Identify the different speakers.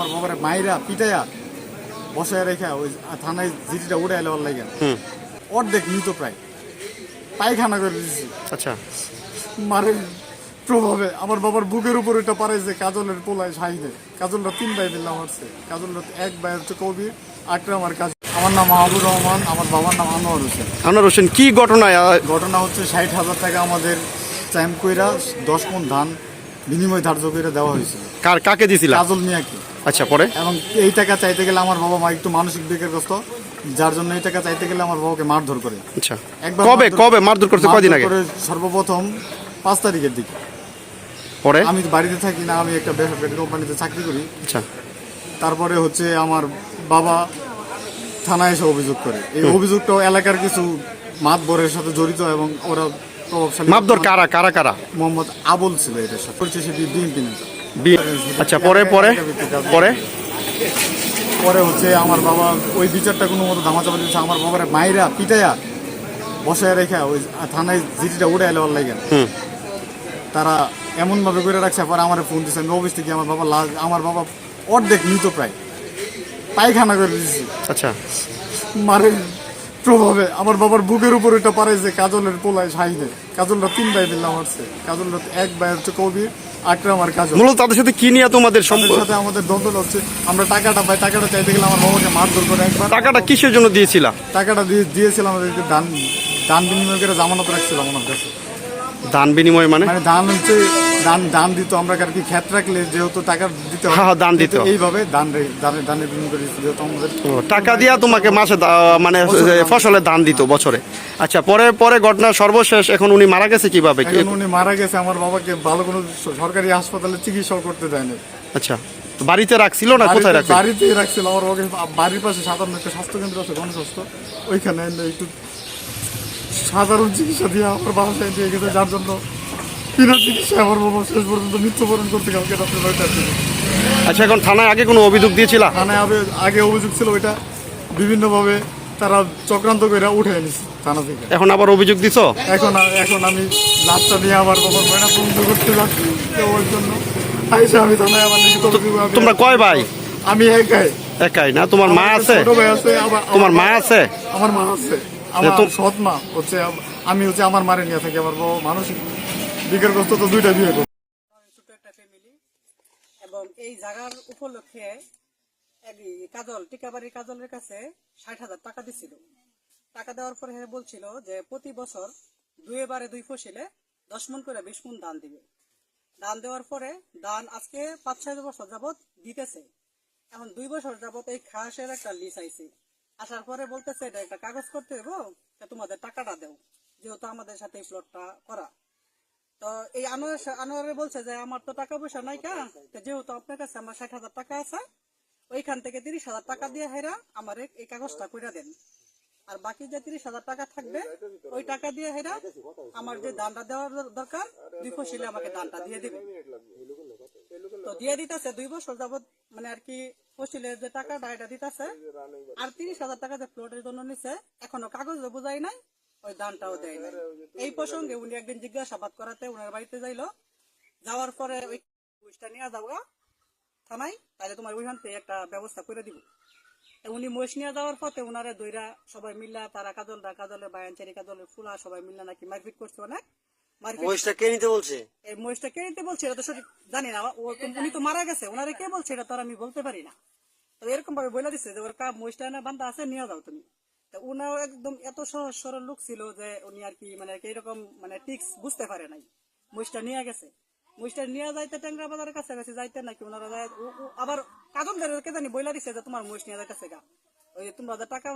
Speaker 1: আমার বাবার মাইরা পিটাইয়া বসায় রেখে ওই থানায় জিটিটা এলে ওর লাগে
Speaker 2: হুম।
Speaker 1: অর্ধেক নিত প্রায়। পায়খানা করে দিয়েছি
Speaker 2: আচ্ছা।
Speaker 1: মারের প্রভাবে আমার বাবার বুকের উপর এটা পারে যে কাজলের পোলায় শাহিদে। কাজলরা তিন ভাই মিলে মারছে কাজলরা এক ভাই হচ্ছে কবির আটটা আমার কাজ আমার নাম মাহবুর রহমান আমার বাবার নাম আনোয়ার হোসেন।
Speaker 2: আনোয়ার হোসেন কি ঘটনায় আহ,
Speaker 1: ঘটনা হচ্ছে ষাট হাজার টাকা আমাদের চাইম কইরা দশ মন ধান বিনিময় ধার্য করে দেওয়া হয়েছিল
Speaker 2: কার কাকে দিছিলা?
Speaker 1: কাজল মিয়াকে।
Speaker 2: আচ্ছা পরে?
Speaker 1: এবং এই টাকা চাইতে গেলে আমার বাবা মা একটু মানসিক বিকারগ্রস্ত যার জন্য এই টাকা চাইতে গেলে আমার বাবাকে মারধর করে।
Speaker 2: আচ্ছা।
Speaker 1: একবার
Speaker 2: কবে কবে মারধর করছে? কয়দিন আগে?
Speaker 1: সর্বপ্রথম পাঁচ তারিখের দিকে।
Speaker 2: পরে?
Speaker 1: আমি বাড়িতে থাকি না আমি একটা বেসরকারি কোম্পানিতে চাকরি করি।
Speaker 2: আচ্ছা।
Speaker 1: তারপরে হচ্ছে আমার বাবা থানায় এসে অভিযোগ করে। এই অভিযোগটাও এলাকার কিছু মাতবরের সাথে জড়িত এবং ওরা প্রভাবশালী
Speaker 2: মাপদর কারা কারা কারা?
Speaker 1: মোহাম্মদ আবুল ছিল এটার সাথে করছে সেটি বিএনপি নেতা।
Speaker 2: আচ্ছা পরে পরে? পরে?
Speaker 1: পরে হচ্ছে আমার বাবা ওই বিচারটা কোনো মতো ধামাচাপা দিচ্ছে আমার বাবার মাইরা পিটাইয়া বসায় রেখে ওই থানায় জিটিটা উড়ে এলে ওর লাগে। তারা এমনভাবে করে রাখছে পরে আমার ফোন দিচ্ছে আমি অফিস থেকে আমার বাবা লাশ আমার বাবা অর্ধেক নিত প্রায়। পায়খানা করে দিয়েছি
Speaker 2: আচ্ছা।
Speaker 1: মারের প্রভাবে আমার বাবার বুকের উপর এটা পারে যে কাজলের পোলায় শাহিদে। কাজলরা তিন ভাই মিলে মারছে কাজলরা এক ভাই হচ্ছে কবির আটটা আমার কাজল।
Speaker 2: মূলত তাদের সাথে কি নিয়ে তোমাদের
Speaker 1: সাথে আমাদের দ্বন্দ্ব হচ্ছে। আমরা টাকাটা পাই টাকাটা চাইতে গেলে আমার বাবাকে মারধর করে একবার।
Speaker 2: টাকাটা কিসের জন্য দিয়েছিলাম
Speaker 1: টাকাটা দিয়ে দিয়েছিলাম আমাদেরকে দান দান বিনিময় করে জামানত রাখছিলাম ওনার কাছে।
Speaker 2: দান বিনিময় মানে?
Speaker 1: মানে দান হচ্ছে দান দান দিত আমরা আর কি খ্যাত রাখলে যেহেতু টাকা দিতে হয়
Speaker 2: হ্যাঁ, দান দিত।
Speaker 1: এইভাবে দান দানের দানের বিনিময় করে যেহেতু আমাদের
Speaker 2: টাকা দিয়া তোমাকে মাসে মানে ফসলের দান। দিত বছরে। আচ্ছা পরে পরে ঘটনা সর্বশেষ এখন উনি মারা গেছে কীভাবে?
Speaker 1: উনি মারা গেছে আমার বাবাকে ভালো কোনো সরকারি হাসপাতালে চিকিৎসা করতে দেয়নি।
Speaker 2: আচ্ছা বাড়িতে রাখছিল না কোথায়
Speaker 1: বাড়িতে-
Speaker 2: রাখছিল?
Speaker 1: বাড়িতেই রাখছিল আমার বাবাকে বাড়ির পাশে সাধারণ একটা স্বাস্থ্য কেন্দ্র আছে গণস্বাস্থ্য। ওইখানে একটু সাধারণ চিকিৎসা দিয়ে আমার বাসায় দিয়ে গেছে যার জন্য বিনা চিকিৎসা আমার বাবা শেষ পর্যন্ত মৃত্যুবরণ করতে রাত্রে নয়টার
Speaker 2: আচ্ছা এখন থানায় আগে কোনো অভিযোগ দিয়েছিল?
Speaker 1: থানায় আগে আগে অভিযোগ ছিল ওইটা বিভিন্নভাবে তারা চক্রান্ত করে উঠে এনেছে থানা থেকে।
Speaker 2: এখন আবার অভিযোগ দিছো?
Speaker 1: এখন এখন আমি লাশটা নিয়ে আবার বাবার ময়না তদন্ত করতে যাচ্ছি ওই জন্য। আইসা আমি থানায় আবার
Speaker 2: তোমরা কয় ভাই?
Speaker 1: আমি একাই।
Speaker 2: একাই না? তোমার মা আছে?
Speaker 1: ছোট ভাই আছে আবার
Speaker 2: তোমার মা আছে?
Speaker 1: আমার মা আছে। আমার সৎ মা হচ্ছে আমি হচ্ছে আমার মারে নিয়ে থাকি আমার মানসিক বিকারগ্রস্ত তো দুইটা বিয়ে করছে
Speaker 3: ছোট একটা ফ্যামিলি এবং এই জায়গার উপলক্ষে কাজল টিকাবাড়ির কাজলের কাছে ষাট হাজার টাকা দিছিল। টাকা দেওয়ার পরে হে বলছিল যে প্রতি বছর দুই বারে দুই ফসিলে দশ মন করে বিশ মন ধান দিবে। ধান দেওয়ার পরে ধান আজকে পাঁচ ছয় বছর যাবত দিতেছে। এখন দুই বছর যাবত এই খাসের একটা লিস আইছে। আসার পরে বলতেছে, এটা একটা কাগজ করতে দেবো তোমাদের টাকাটা দেও, যেহেতু আমাদের সাথে এই প্লটটা করা। তো এই আনোয়ার বলছে যে, আমার তো টাকা পয়সা নাই কা, তো যেহেতু আপনার কাছে আমার ষাট হাজার টাকা আছে, ওইখান থেকে তিরিশ হাজার টাকা দিয়ে হেরা আমার এই- কাগজটা কইরা দেন। আর বাকি যে তিরিশ হাজার টাকা থাকবে, ওই টাকা দিয়ে হেরা আমার যে দানটা দেওয়ার দরকার, দুই ফসিলে আমাকে দানটা দিয়ে দিবে। তো দিয়ে দিতেছে, দুই বছর যাবত মানে আর কি ফসিলের যে এটা দিতেছে, আর তিরিশ হাজার টাকা যে প্লটের জন্য নিছে, এখনও কাগজও বোঝাই নাই, ওই দানটাও দেয় নাই। এই প্রসঙ্গে উনি একদিন জিজ্ঞাসাবাদ করাতে বাড়িতে যাইলো। যাওয়ার পরে ওই ঘুষটা নিয়ে যাব থানায় তাহলে তোমার ওইখান থেকে একটা ব্যবস্থা করে দিব। উনি মহিষ নিয়ে যাওয়ার পথে ওনারে দইরা সবাই মিল্লা তারা কাজলরা, কাজলের বায়ানচারি, কাজলের ফুলা সবাই মিল্লা নাকি মারপিট করছে অনেক।
Speaker 4: মহিষটা কে নিতে বলছে?
Speaker 3: এই মহিষটা কে নিতে বলছে এটা তো সঠিক জানি না উনি তো মারা গেছে ওনারে কে বলছে এটা তো আমি বলতে পারি না। তো এরকম ভাবে বলে দিচ্ছে যে ওর কা মহিষটা না বান্ধা আছে নিয়ে যাও তুমি। তো উনাও একদম এত সহজ সরল লোক ছিল যে উনি আর কি মানে এরকম মানে টিক্স বুঝতে পারে নাই। মহিষটা নিয়ে গেছে। মহিষটা নিয়ে যাইতে ট্যাংরা বাজারের কাছে গেছে যাইতে নাকি ওনারা যায়- আবার কে জানি বইলা দিছে যে তোমার মহিষ নিয়ে যাইতেছে গা। ওই তোমরা টাকা